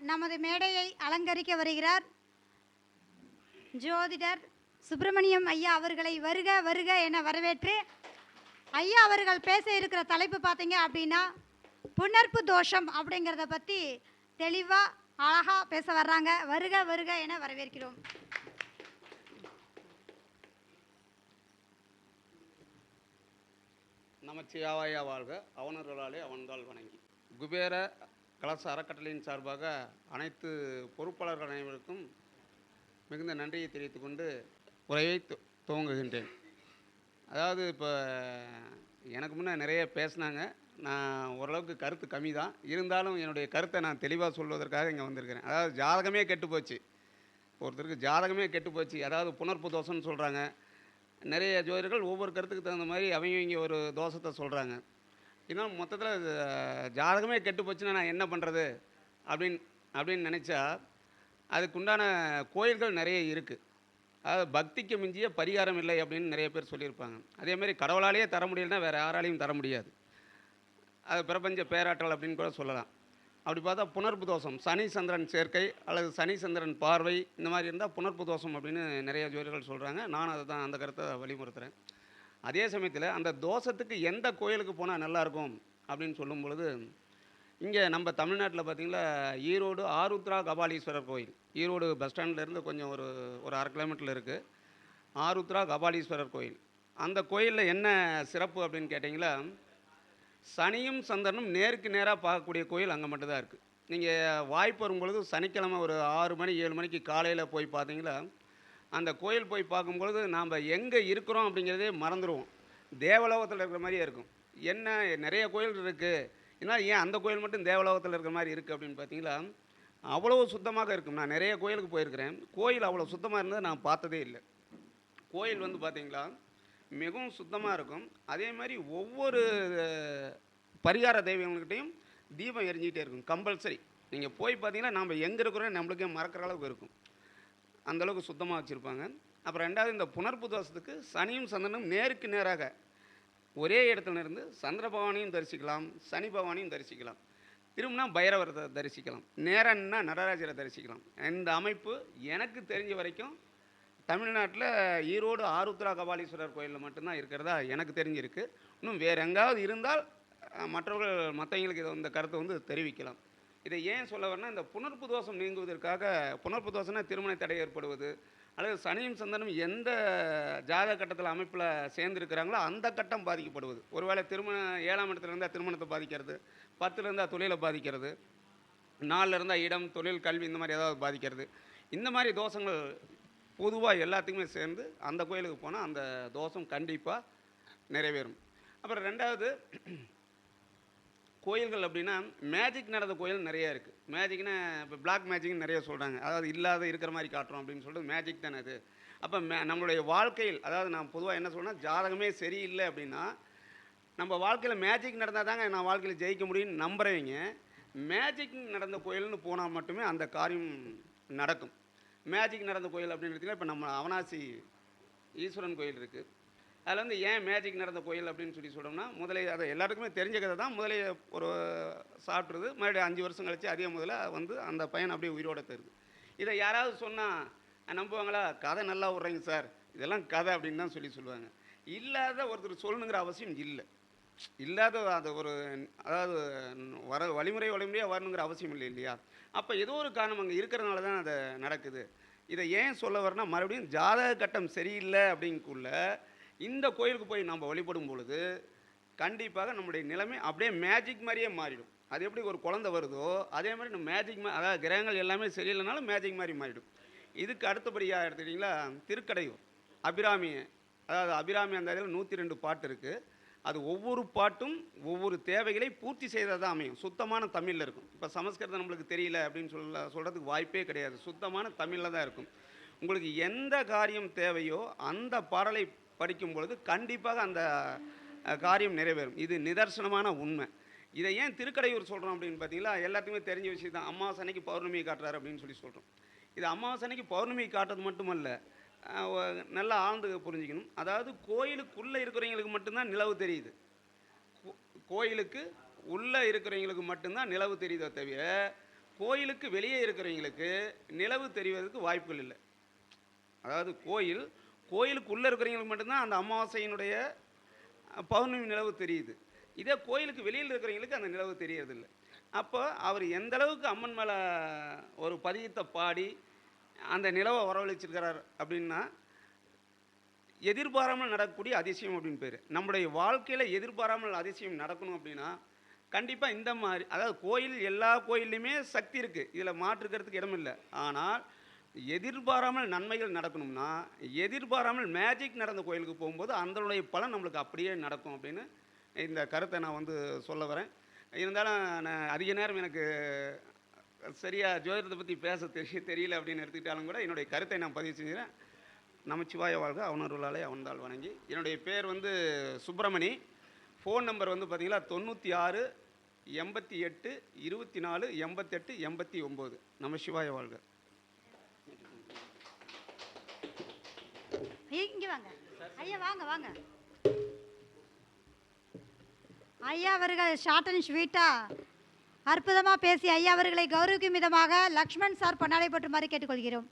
நமது மேடையை அலங்கரிக்க வருகிறார் ஜோதிடர் சுப்பிரமணியம் ஐயா அவர்களை வருக வருக என வரவேற்று ஐயா அவர்கள் பேச இருக்கிற தலைப்பு பார்த்தீங்க அப்படின்னா புணர்ப்பு தோஷம் அப்படிங்கிறத பற்றி தெளிவாக அழகாக பேச வர்றாங்க. வருக வருக என வரவேற்கிறோம். நமச்சிவாயா வாழ்க. அவனர்களாலே அவன்தால் வணங்கி. குபேர கலாச அறக்கட்டளையின் சார்பாக அனைத்து பொறுப்பாளர்கள் அனைவருக்கும் மிகுந்த நன்றியை தெரிவித்துக்கொண்டு உரையை துவங்குகின்றேன். அதாவது இப்போ எனக்கு முன்னே நிறைய பேசினாங்க. நான் ஓரளவுக்கு கருத்து கம்மி தான் இருந்தாலும் என்னுடைய கருத்தை நான் தெளிவாக சொல்வதற்காக இங்கே வந்திருக்கிறேன். அதாவது ஜாதகமே கெட்டு போச்சு. ஒருத்தருக்கு ஜாதகமே கெட்டு போச்சு. அதாவது புனர்ப்பு தோஷம்னு சொல்கிறாங்க நிறைய ஜோதிடர்கள் ஒவ்வொரு கருத்துக்கு தகுந்த மாதிரி அவங்க இங்கே ஒரு தோஷத்தை சொல்கிறாங்க ஏன்னா மொத்தத்தில் ஜாதகமே கெட்டு போச்சுன்னா நான் என்ன பண்ணுறது அப்படின்னு அப்படின்னு நினச்சா அதுக்குண்டான கோயில்கள் நிறைய இருக்குது அதாவது பக்திக்கு மிஞ்சிய பரிகாரம் இல்லை அப்படின்னு நிறைய பேர் சொல்லியிருப்பாங்க. அதேமாதிரி கடவுளாலேயே தர முடியலன்னா வேறு யாராலையும் தர முடியாது. அது பிரபஞ்ச பேராற்றல் அப்படின்னு கூட சொல்லலாம். அப்படி பார்த்தா புனர்ப்பு தோஷம் சனி சந்திரன் சேர்க்கை அல்லது சனி சந்திரன் பார்வை இந்த மாதிரி இருந்தால் புனர்பு தோஷம் அப்படின்னு நிறைய ஜோதிடர்கள் சொல்கிறாங்க நான் அதை தான் அந்த கருத்தை வலியுறுத்துகிறேன் அதே சமயத்தில் அந்த தோஷத்துக்கு எந்த கோயிலுக்கு போனால் நல்லாயிருக்கும் அப்படின்னு சொல்லும் பொழுது இங்கே நம்ம தமிழ்நாட்டில் பார்த்திங்கன்னா ஈரோடு ஆருத்ரா கபாலீஸ்வரர் கோயில். ஈரோடு பஸ் ஸ்டாண்ட்லேருந்து கொஞ்சம் ஒரு ஒரு அரை கிலோமீட்டரில் இருக்குது ஆருத்ரா கபாலீஸ்வரர் கோயில். அந்த கோயிலில் என்ன சிறப்பு அப்படின்னு கேட்டிங்களா சனியும் சந்திரனும் நேருக்கு நேராக பார்க்கக்கூடிய கோயில் அங்கே மட்டும்தான் இருக்குது நீங்கள் வாய்ப்பு வரும்பொழுது சனிக்கிழமை ஒரு ஆறு மணி ஏழு மணிக்கு காலையில் போய் பார்த்தீங்களா அந்த கோயில் போய் பார்க்கும்பொழுது நாம் எங்கே இருக்கிறோம் அப்படிங்கிறதே மறந்துடுவோம் தேவலோகத்தில் இருக்கிற மாதிரியே இருக்கும். என்ன நிறைய கோயில் இருக்குது ஏன்னா ஏன் அந்த கோயில் மட்டும் தேவலோகத்தில் இருக்கிற மாதிரி இருக்குது அப்படின்னு பார்த்தீங்களா? அவ்வளோ சுத்தமாக இருக்கும். நான் நிறைய கோயிலுக்கு போயிருக்கிறேன். கோயில் அவ்வளோ சுத்தமாக இருந்தது நான் பார்த்ததே இல்லை. கோயில் வந்து பார்த்தீங்களா? மிகவும் சுத்தமாக இருக்கும். அதே மாதிரி ஒவ்வொரு பரிகார தெய்வங்கள்கிட்டையும் தீபம் எரிஞ்சிக்கிட்டே இருக்கும். கம்பல்சரி. நீங்கள் போய் பார்த்தீங்கன்னா நம்ம எங்கே இருக்கிறோம் நம்மளுக்கே மறக்கிற அளவுக்கு இருக்கும். அந்த அளவுக்கு சுத்தமாக வச்சுருப்பாங்க. அப்புறம் ரெண்டாவது இந்த புனர்பு தோஷத்துக்கு சனியும் சந்திரனும் நேருக்கு நேராக ஒரே இடத்துல இருந்து சந்திர பகவானையும் தரிசிக்கலாம் சனி பகவானையும் தரிசிக்கலாம். திரும்பினா பைரவரத்தை தரிசிக்கலாம். நேரன்னா நடராஜரை தரிசிக்கலாம். இந்த அமைப்பு எனக்கு தெரிஞ்ச வரைக்கும் தமிழ்நாட்டில் ஈரோடு ஆருத்ரா கபாலீஸ்வரர் கோயிலில் மட்டும்தான் இருக்கிறதா எனக்கு தெரிஞ்சிருக்கு. இன்னும் வேறு எங்காவது இருந்தால் மற்றவர்கள் மற்றவங்களுக்கு இதை இந்த கருத்தை வந்து தெரிவிக்கலாம். இதை ஏன் சொல்ல வரேன்னா இந்த புனர்ப்பு தோஷம் நீங்குவதற்காக புனர்ப்பு தோஷம்னா திருமண தடை ஏற்படுவது அல்லது சனியும் சந்தனம் எந்த ஜாதக கட்டத்தில் அமைப்பில் சேர்ந்துருக்கிறாங்களோ அந்த கட்டம் பாதிக்கப்படுவது. ஒருவேளை திருமண ஏழாம் இடத்துல இருந்தால் திருமணத்தை பாதிக்கிறது பத்தில் இருந்தால் தொழிலை பாதிக்கிறது நாலில் இருந்தால் இடம் தொழில் கல்வி இந்த மாதிரி ஏதாவது பாதிக்கிறது. இந்த மாதிரி தோஷங்கள் பொதுவாக எல்லாத்துக்குமே சேர்ந்து அந்த கோயிலுக்கு போனால் அந்த தோஷம் கண்டிப்பாக நிறைவேறும். அப்புறம் ரெண்டாவது கோயில்கள் அப்படின்னா மேஜிக் நடந்த கோயில் நிறைய இருக்குது மேஜிக்னா இப்போ பிளாக் மேஜிக்னு நிறைய சொல்கிறாங்க அதாவது இல்லாத இருக்கிற மாதிரி காட்டுறோம் அப்படின்னு சொல்லிட்டு மேஜிக் தானே அது. அப்போ மே நம்மளுடைய வாழ்க்கையில் அதாவது நான் பொதுவாக என்ன சொல்கிறேன்னா ஜாதகமே சரியில்லை அப்படின்னா நம்ம வாழ்க்கையில் மேஜிக் நடந்தால் தாங்க நான் வாழ்க்கையில் ஜெயிக்க முடியும்னு நம்புகிறவங்க மேஜிக் நடந்த கோயில்னு போனால் மட்டுமே அந்த காரியம் நடக்கும். மேஜிக் நடந்த கோயில் அப்படின்னு எடுத்திங்கன்னா இப்போ நம்ம அவனாசி ஈஸ்வரன் கோயில் இருக்குது அதில் வந்து ஏன் மேஜிக் நடந்த கோயில் அப்படின்னு சொல்லி சொல்கிறோம்னா முதலே அதை எல்லாருக்குமே தெரிஞ்ச கதை தான். முதலே ஒரு சாப்பிட்றது மறுபடியும் அஞ்சு வருஷம் கழிச்சு அதே முதல்ல வந்து அந்த பையன் அப்படியே உயிரோட தருது இதை யாராவது சொன்னால் நம்புவாங்களா? கதை நல்லா விட்றீங்க சார். இதெல்லாம் கதை அப்படின்னு தான் சொல்லி சொல்லுவாங்க. இல்லாத ஒருத்தர் சொல்லணுங்கிற அவசியம் இல்லை. இல்லாத அது ஒரு அதாவது வர வழிமுறை வழிமுறையாக வரணுங்கிற அவசியம் இல்லை இல்லையா? அப்போ ஏதோ ஒரு காரணம் அங்கே இருக்கிறதுனால தான் அது நடக்குது. இதை ஏன் சொல்ல வரேன்னா மறுபடியும் ஜாதக கட்டம் சரியில்லை அப்படிங்குள்ள இந்த கோயிலுக்கு போய் நம்ம வழிபடும் பொழுது கண்டிப்பாக நம்முடைய நிலைமை அப்படியே மேஜிக் மாதிரியே மாறிடும். அது எப்படி ஒரு குழந்தை வருதோ அதே மாதிரி நம்ம மேஜிக் மா அதாவது கிரகங்கள் எல்லாமே சரியில்லைனாலும் மேஜிக் மாதிரி மாறிடும். இதுக்கு அடுத்தபடியாக எடுத்துக்கிட்டிங்களா திருக்கடையூர். அபிராமி அதாவது அபிராமி அந்த இதில் நூற்றி ரெண்டு பாட்டு இருக்குது அது ஒவ்வொரு பாட்டும் ஒவ்வொரு தேவைகளை பூர்த்தி செய்ததாக தான் அமையும். சுத்தமான தமிழில் இருக்கும். இப்போ சமஸ்கிருதம் நம்மளுக்கு தெரியல அப்படின்னு சொல்ல சொல்கிறதுக்கு வாய்ப்பே கிடையாது. சுத்தமான தமிழில் தான் இருக்கும். உங்களுக்கு எந்த காரியம் தேவையோ அந்த பாடலை படிக்கும் பொழுது கண்டிப்பாக அந்த காரியம் நிறைவேறும். இது நிதர்சனமான உண்மை. இதை ஏன் திருக்கடையூர் சொல்கிறோம் அப்படின்னு பார்த்தீங்களா? எல்லாத்துக்குமே தெரிஞ்ச விஷயம் தான். அமாவாசை அன்னைக்கு பௌர்ணமி காட்டுறாரு அப்படின்னு சொல்லி சொல்கிறோம் இது அமாவாசை அன்னைக்கு பௌர்ணமி காட்டுறது மட்டுமல்ல நல்லா ஆழ்ந்து புரிஞ்சுக்கணும். அதாவது கோயிலுக்குள்ளே இருக்கிறவங்களுக்கு மட்டும்தான் நிலவு தெரியுது. கோ- கோயிலுக்கு உள்ளே இருக்கிறவங்களுக்கு மட்டும்தான் நிலவு தெரியுதோ தவிர கோயிலுக்கு வெளியே இருக்கிறவங்களுக்கு நிலவு தெரிவதற்கு வாய்ப்புகள் இல்லை. அதாவது கோயில் கோயிலுக்குள்ளே இருக்கிறவங்களுக்கு மட்டும்தான் அந்த அமாவாசையினுடைய பௌர்ணமி நிலவு தெரியுது. இதே கோயிலுக்கு வெளியில் இருக்கிறவங்களுக்கு அந்த நிலவு தெரியறதில்ல. அப்போ அவர் எந்த அளவுக்கு அம்மன் மேலே ஒரு பதியத்தை பாடி அந்த நிலவை வரவழைச்சிருக்கிறார் அப்படின்னா எதிர்பாராமல் நடக்கக்கூடிய அதிசயம் அப்படின்னு பேர். நம்முடைய வாழ்க்கையில் எதிர்பாராமல் அதிசயம் நடக்கணும் அப்படின்னா கண்டிப்பாக இந்த மாதிரி அதாவது கோயில் எல்லா கோயில்லையுமே சக்தி இருக்குது இதில் மாற்றுக்கிறதுக்கு இடமில்லை. ஆனால் எதிர்பாராமல் நன்மைகள் நடக்கணும்னா எதிர்பாராமல் மேஜிக் நடந்த கோயிலுக்கு போகும்போது அதனுடைய பலன் நம்மளுக்கு அப்படியே நடக்கும் அப்படின்னு இந்த கருத்தை நான் வந்து சொல்ல வரேன். இருந்தாலும் நான் அதிக நேரம் எனக்கு சரியாக ஜோதிடத்தை பற்றி பேச தெரிய தெரியல அப்படின்னு எடுத்துக்கிட்டாலும் கூட என்னுடைய கருத்தை நான் பதிவு செஞ்சுக்கிறேன். நமச்சிவாய வாழ்க அவனருளாலே அவன்தாள் வணங்கி. என்னுடைய பேர் வந்து சுப்பிரமணி. ஃபோன் நம்பர் வந்து பார்த்திங்கன்னா தொண்ணூற்றி ஆறு எண்பத்தி எட்டு இருபத்தி நாலு எண்பத்தெட்டு எண்பத்தி ஒம்பது. நம வாழ்க. ஐயா, இங்கே வாங்க. ஐயா வாங்க வாங்க. ஐயா அவர்கள் ஷார்ட் அண்ட் ஸ்வீட்டா அற்புதமாக பேசி ஐயா அவர்களை கௌரவிக்கும் விதமாக லக்ஷ்மண் சார் பொன்னாடை போட்டுமாறு கேட்டுக்கொள்கிறோம்.